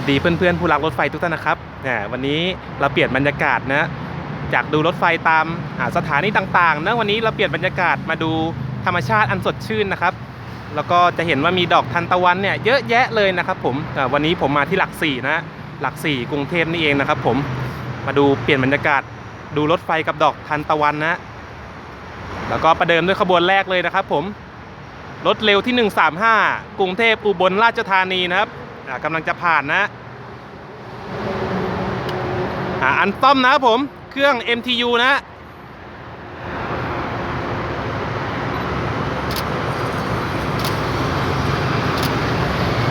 วัสดีเพื่อนๆผู้รักรถไฟทุกท่านนะครับวันนี้เราเปลี่ยนบรรยากาศนะจากดูรถไฟตามสถานีต่างๆนะวันนี้เราเปลี่ยนบรรยากาศมาดูธรรมชาติอันสดชื่นนะครับ แล้วก็จะเห็นว่ามีดอกทันตะวันเนี่ยเยอะแยะเลยนะครับผมวันนี้ผมมาที่หลักสี่นะหลักสี่กรุงเทพนี่เองนะครับ ผมมาดูเปลี่ยนบรรยากาศดูรถไฟกับดอกทันตะวันนะแล้วก็ประเดิมด้วยขบวนแรกเลยนะครับ ผมรถเร็วที่ 135 กรุงเทพอุบลราชธานีนะครับ กำลังจะผ่านนะอันต้อมนะครับผมเครื่อง MTU นะ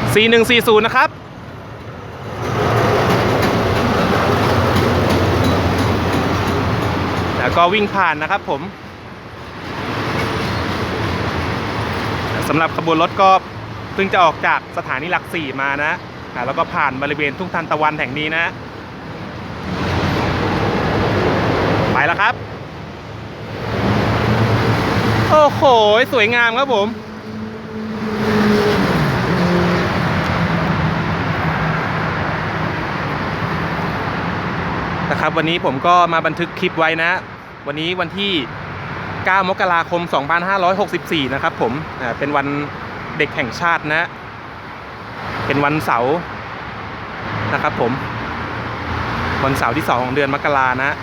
4140นะครับแล้วก็วิ่งผ่านนะครับผมสำหรับขบวนรถก็ เพิ่งจะออกจากสถานีหลักสี่มานะอ่าแล้วก็ผ่านบริเวณทุ่งทานตะวันแห่งนี้นะ ไปแล้วครับ โอ้โห สวยงามครับผมนะครับวันนี้ผมก็มาบันทึกคลิปไว้นะ วันนี้วันที่ 9 มกราคม 2564 นะครับผมอ่าเป็นวัน ด็กแห่งชาตินะ เป็นวันเสาร์นะครับผม วันเสาร์ที่ 2 ของเดือนมกรานะ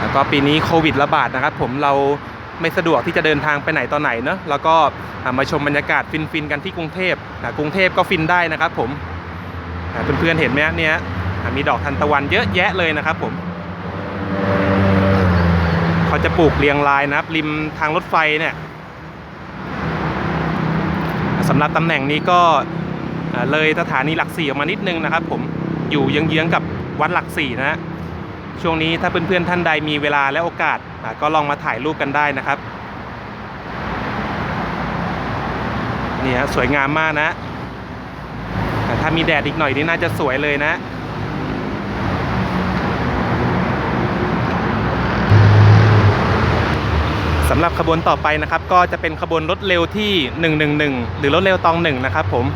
แล้วก็ปีนี้โควิดระบาดนะครับผมเราไม่สะดวกที่จะเดินทางไปไหนต่อไหนเนอะแล้วก็มาชมบรรยากาศฟินๆกันที่กรุงเทพอ่กรุงเทพก็ฟินได้นะครับผมเพื่อนๆเห็นไหมเนี่ยมีดอกทันตะวันเยอะแยะเลยนะครับผมเขาจะปลูกเรียงรายนะครับริมทางรถไฟเนี่ย สำหรับตำแหน่งนี้ก็เลยสถานีหลักสี่ออกมานิดนึงนะครับ ผมอยู่เยื้องๆกับวัดหลักสี่นะฮะช่วงนี้ถ้าเพื่อนๆท่านใดมีเวลาและโอกาสก็ลองมาถ่ายรูปกันได้นะครับนี่ฮะสวยงามมากนะ ถ้ามีแดดอีกหน่อยนี่น่าจะสวยเลยนะำหรับขบวนต่อไปนะครับ ก็จะเป็นขบวนรถเร็วที่ 111 หรือรถเร็วตองหนึ่งนะครับผม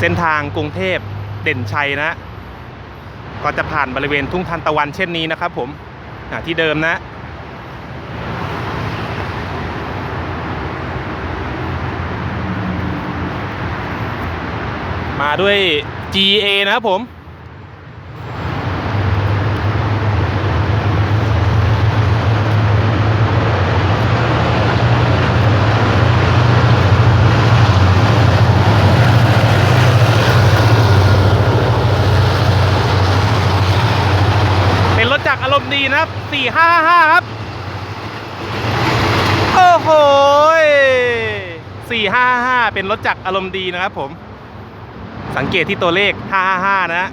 เส้นทางกรุงเทพเด่นชัยนะ ก็จะผ่านบริเวณทุ่งทานตะวันเช่นนี้นะครับผมที่เดิมนะมาด้วย GA นะครับผม เป็นรถ จักรอารมณ์ดีนะครับ455ครับ โอ้โห455เป็นรถจักรอารมณ์ดีนะครับผม สังเกตที่ตัวเลข555นะฮะ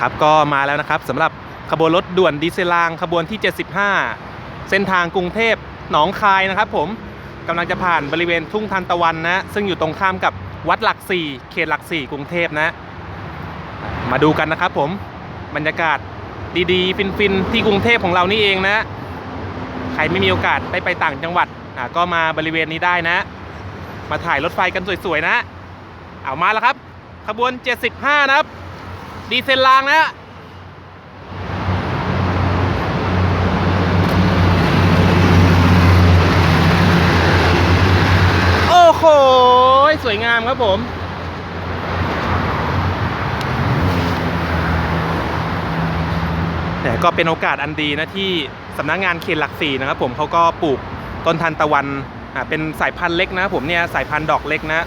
ครับก็มาแล้วนะครับสำหรับขบวนรถด่วนดีเซลางขบวนที่ 75 เส้นทางกรุงเทพ หนองคายนะครับผมกำลังจะผ่านบริเวณทุ่งทันตะวันนะ ซึ่งอยู่ตรงข้ามกับวัดหลักสี่เขตหลักสี่กรุงเทพนะ มาดูกันนะครับผมบรรยากาศดีๆ ฟินๆ ที่กรุงเทพของเรานี่เองนะ ใครไม่มีโอกาสได้ไปต่างจังหวัดก็มาบริเวณนี้ได้นะ มาถ่ายรถไฟกันสวยๆนะ เอามาแล้วครับ ขบวน 75 นะครับ ดีเซลรางนะ โอ้โห สวยงามครับ ผมแต่ก็เป็นโอกาสอันดีนะที่สำนักงานเขตหลักสี่นะครับผมเขาก็ปลูกต้นทันตะวันอ่าเป็นสายพันธุ์เล็กนะครับผมเนี่ยสายพันธุ์ดอกเล็กนะ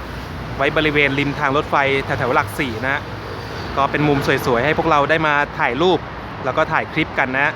ไว้บริเวณริมทางรถไฟแถวๆหลักสี่นะ ก็เป็นมุมสวยๆ ให้พวกเราได้มาถ่ายรูป แล้วก็ถ่ายคลิปกันนะ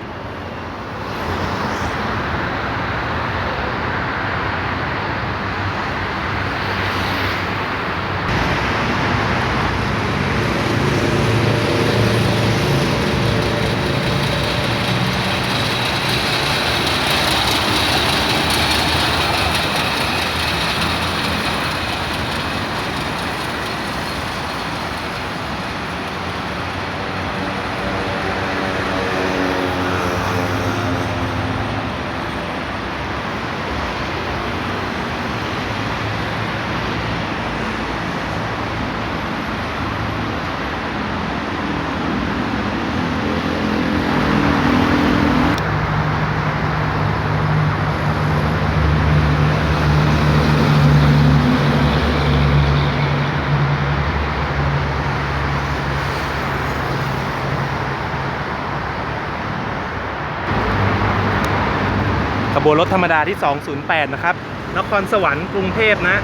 บวนรถธรรมดาที่ 208 นะครับ นครสวรรค์กรุงเทพนะ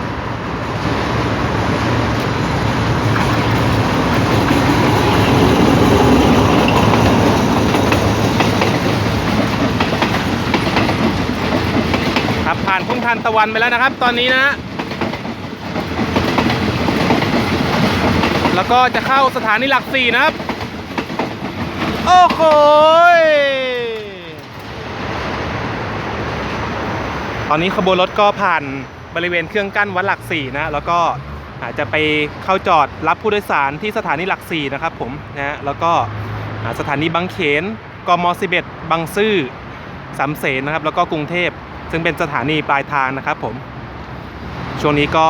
ครับผ่านทุ่งทานตะวันไปแล้วนะครับ ตอนนี้นะ แล้วก็จะเข้าสถานีหลักสี่นะครับ โอ้โห ตอนนี้ขบวนรถก็ผ่านบริเวณเครื่องกั้นวัดหลักสี่นะแล้วก็อาจจะไปเข้าจอดรับผู้โดยสารที่สถานีหลักสี่นะครับผมนะแล้วก็สถานีบางเขนกม11บเอ็ดบางซื่อสามเสนนะครับ แล้วก็กรุงเทพซึ่งเป็นสถานีปลายทางนะครับผม ช่วงนี้ก็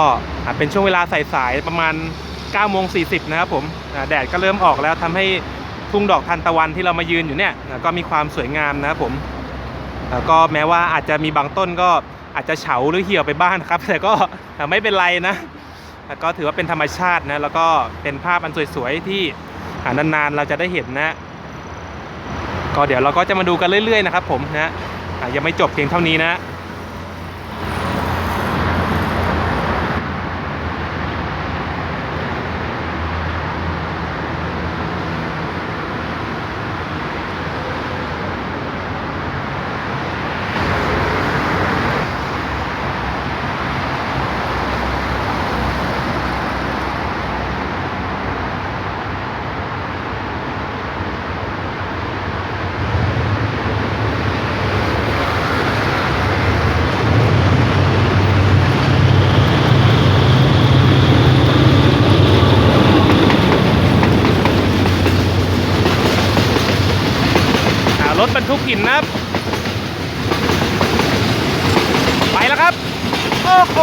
เป็นช่วงเวลาสายๆประมาณ9โมง40นะครับผมแดดก็เริ่มออกแล้วทำให้ทุ่งดอกทานตะวันที่เรามายืนอยู่เนี่ยก็มีความสวยงามนะครับผม แล้วก็แม้ว่าอาจจะมีบางต้นก็อาจจะเฉาหรือเหี่ยวไปบ้างนะครับ แต่ก็ไม่เป็นไรนะแล้วก็ถือว่าเป็นธรรมชาตินะ แล้วก็เป็นภาพอันสวยๆที่นานๆเราจะได้เห็นนะ ก็เดี๋ยวเราก็จะมาดูกันเรื่อยๆนะครับผมนะยังไม่จบเพียงเท่านี้นะุกหินนะครับ ไปแล้วครับ โอ้โห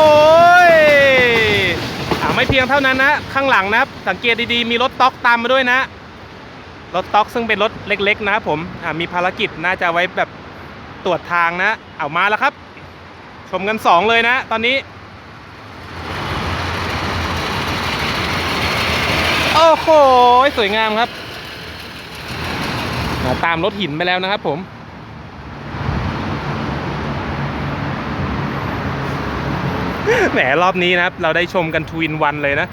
อ่าไม่เพียงเท่านั้นนะ ข้างหลังนะครับ สังเกตดีๆ มีรถต็อกตามมาด้วยนะ รถต็อกซึ่งเป็นรถเล็กๆ นะครับผมมีภารกิจน่าจะไว้แบบตรวจทางนะ เอามาแล้วครับ ชมกันสองเลยนะ ตอนนี้ โอ้โห สวยงามครับ ตามรถหินไปแล้วนะครับผมแหมรอบนี้นะครับ เราได้ชมกันทวินวันเลยนะ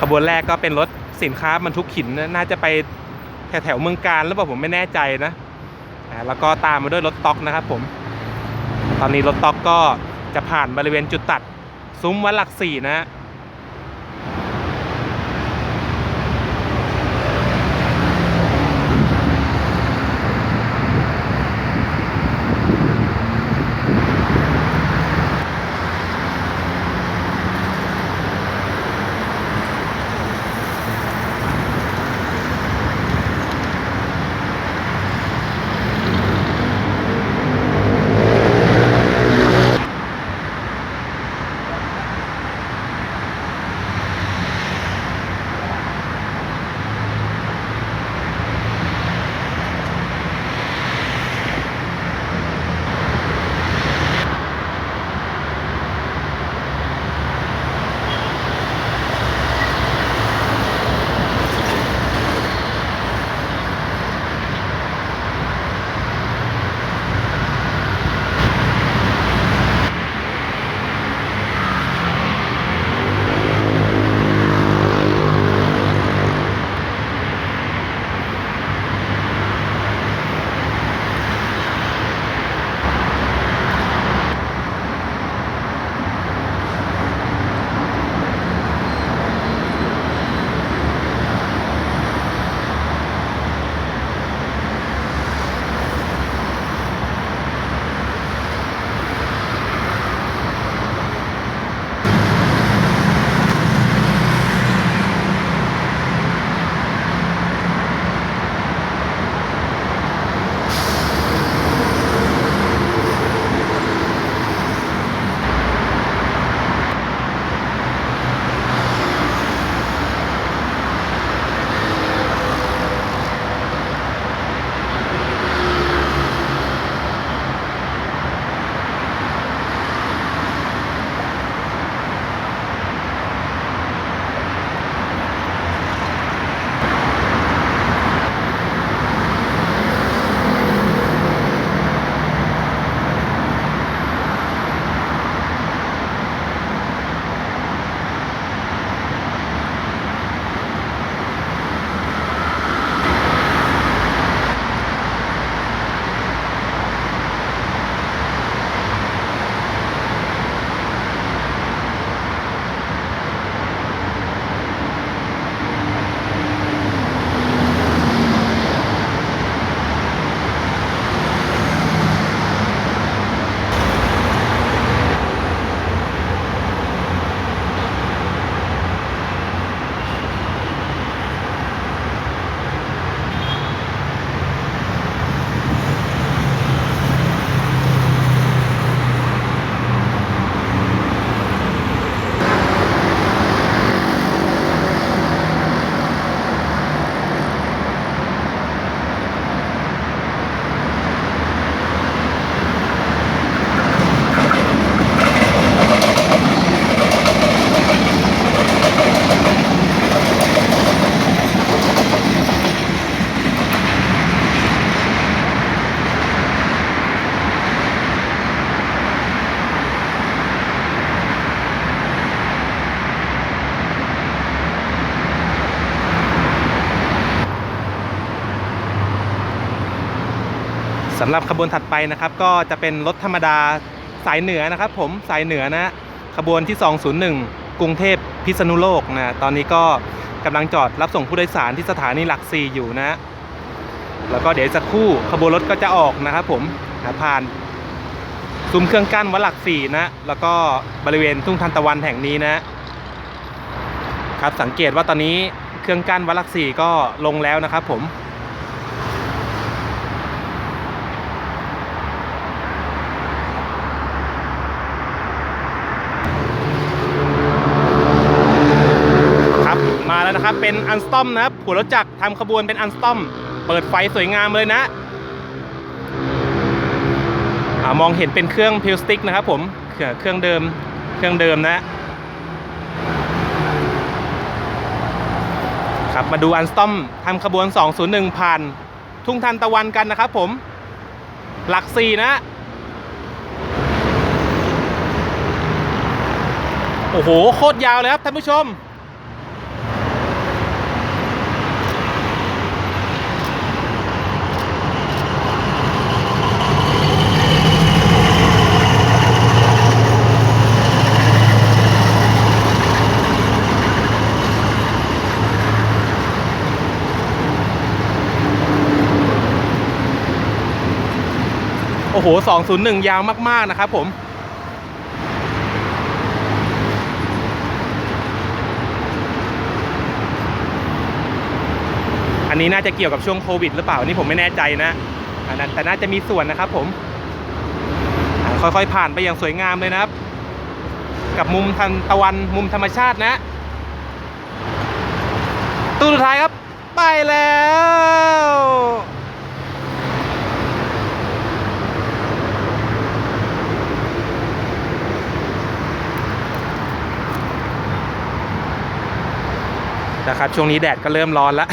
ขบวนแรกก็เป็นรถสินค้าบรรทุกหินนะน่าจะไปแถวแถวเมืองการหรือเปล่าผมไม่แน่ใจนะแล้วก็ตามมาด้วยรถต็อกนะครับผม ตอนนี้รถต็อกก็จะผ่านบริเวณจุดตัด ซุ้มวัดหลักสี่นะำหรับขบวนถัดไปนะครับ ก็จะเป็นรถธรรมดาสายเหนือนะครับ ผมสายเหนือนะขบวนที่ 201 กรุงเทพพิษณุโลกนะตอนนี้ก็กำลังจอดรับส่งผู้โดยสารที่สถานีหลักสี่อยู่นะแล้วก็เดี๋ยวสักครู่ขบวนรถก็จะออกนะครับผมผ่านซุ้มเครื่องกั้นวัดหลักสี่นะแล้วก็บริเวณทุ่งทานตะวันแห่งนี้นะครับสังเกตว่าตอนนี้เครื่องกั้นวัดหลักสี่ก็ลงแล้วนะครับผม ครับมาแล้วนะครับเป็น อันสตอมนะครับหัวรถจักรทำขบวนเป็นอันสตอม เปิดไฟสวยงามเลยนะอมองเห็นเป็นเครื่องพิลสติกนะครับผมเครื่องเครื่องเดิมเครื่องเดิมนะครับมาดูอันสตอมทำขบวน 201 ผ่าน ทุ่งทันตะวันกันนะครับผมหลักสี่นะ โอ้โห โคตรยาวเลยครับท่านผู้ชม โอ้โห 201 ยาวมาก ๆ นะครับผม อันนี้น่าจะเกี่ยวกับช่วงโควิดหรือเปล่า อันนี้ผมไม่แน่ใจนะอันนั้นแต่น่าจะมีส่วนนะครับผม ค่อย ๆ ผ่านไปอย่างสวยงามเลยนะครับ กับมุมทันตะวันมุมธรรมชาตินะ ตู้สุดท้ายครับ ไปแล้ว นะครับช่วงนี้แดดก็เริ่มร้อนแล้ว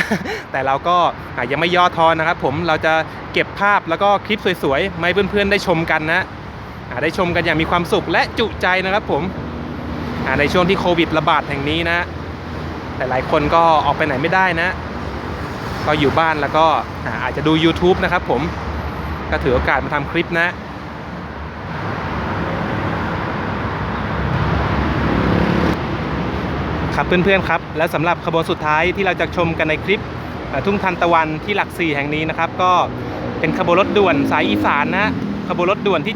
แต่เราก็อะยังไม่ย่อท้อนะครับ ผมเราจะเก็บภาพแล้วก็คลิปสวยๆมาให้เพื่อนๆได้ชมกันนะอะได้ชมกันอย่างมีความสุขและจุใจนะครับผมในช่วงที่โควิดระบาดแห่งนี้นะแต่หลายคนก็ออกไปไหนไม่ได้นะ ก็อยู่บ้านแล้วก็อะอาจจะดู YouTube นะครับผมก็ถือโอกาสมาทำคลิปนะ ครับเพื่อนๆครับและสำหรับขบวนสุดท้ายที่เราจะชมกันในคลิปทุ่งทันตะวันที่หลักสี่แห่งนี้นะครับ ก็เป็นขบวนรถด่วนสายอีสานนะขบวนรถด่วนที่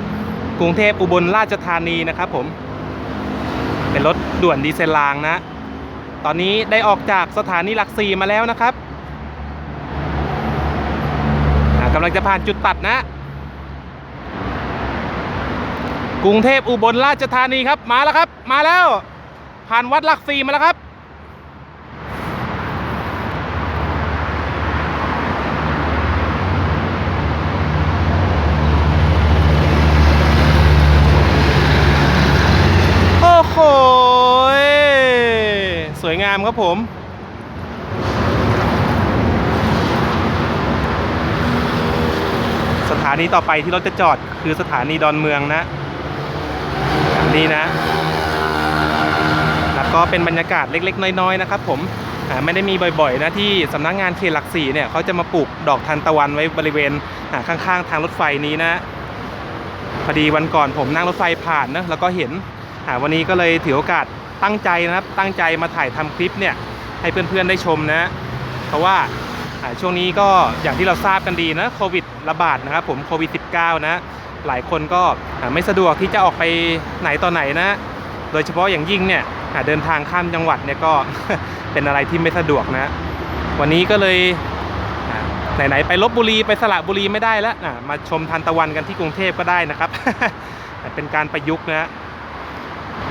71 กรุงเทพอุบลราชธานีนะครับผม เป็นรถด่วนดีเซลรางนะ ตอนนี้ได้ออกจากสถานีหลักสี่มาแล้วนะครับอ่ากำลังจะผ่านจุดตัดนะ กรุงเทพอุบลราชธานีครับมาแล้วครับ มาแล้ว ผ่านวัดหลักสี่มาแล้วครับ โอ้โห สวยงามครับผมสถานีต่อไปที่เราจะจอดคือสถานีดอนเมืองนะ นี้นะ ก็เป็นบรรยากาศเล็กๆ น้อยๆนะครับผมไม่ได้มีบ่อยๆนะที่สำนักงานเขตหลักสี่เนี่ยเขาจะมาปลูกดอกทานตะวันไว้บริเวณข้างๆ ทางรถไฟนี้นะพอดีวันก่อนผมนั่งรถไฟผ่านนะแล้วก็เห็นวันนี้ก็เลยถือโอกาสตั้งใจนะครับ ตั้งใจมาถ่ายทำคลิปเนี่ยให้เพื่อนๆได้ชมนะเพราะว่าช่วงนี้ก็อย่างที่เราทราบกันดีนะโควิดระบาดนะครับผมโควิด -19 นะหลายคนก็ไม่สะดวกที่จะออกไปไหนต่อไหนนะ ดยเฉพาะอย่างยิ่งเนี่ยเดินทางข้ามจังหวัดเนี่ยก็เป็นอะไรที่ไม่สะดวกนะวันนี้ก็เลยไหนๆไปลบบุรีไปสระบุรีไม่ได้แล้วมาชมทันตะวันกันที่กรุงเทพก็ได้นะครับ เป็นการประยุกต์นะ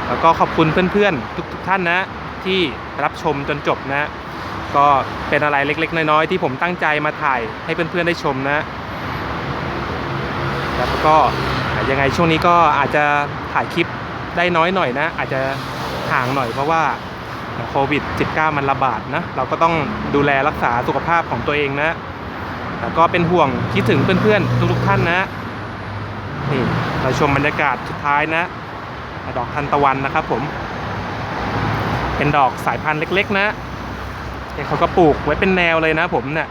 แล้วก็ขอบคุณเพื่อนๆ ทุกๆท่านนะที่รับชมจนจบนะ ก็เป็นอะไรเล็ก ๆ น้อยๆที่ผมตั้งใจมาถ่ายให้เพื่อนๆได้ชมนะแล้วก็ยังไงช่วงนี้ก็อาจจะถ่ายคลิป ได้น้อยหน่อยนะ อาจจะห่างหน่อยเพราะว่าโควิด -19 มันระบาดนะ เราก็ต้องดูแลรักษาสุขภาพของตัวเองนะแล้วก็เป็นห่วงคิดถึงเพื่อนๆ ทุกๆท่านนะนี่เราชมบรรยากาศสุดท้ายนะ ดอกทันตะวันนะครับผม เป็นดอกสายพันธุ์เล็ก ๆ นะเนี่เขาก็ปลูกไว้เป็นแนวเลยนะผมเนี่ย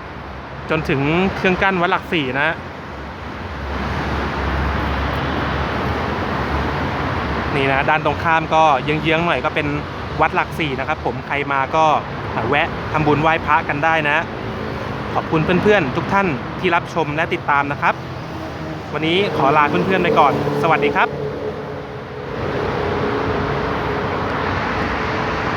จนถึงเครื่องกั้นวัดหลักสี่นะ นี่นะด้านตรงข้ามก็เยื้องๆหน่อยก็เป็นวัดหลักสี่นะครับ ผมใครมาก็แวะทำบุญไหว้พระกันได้นะ ขอบคุณเพื่อนๆ ทุกท่านที่รับชมและติดตามนะครับ วันนี้ขอลาเพื่อนๆไปก่อน สวัสดีครับ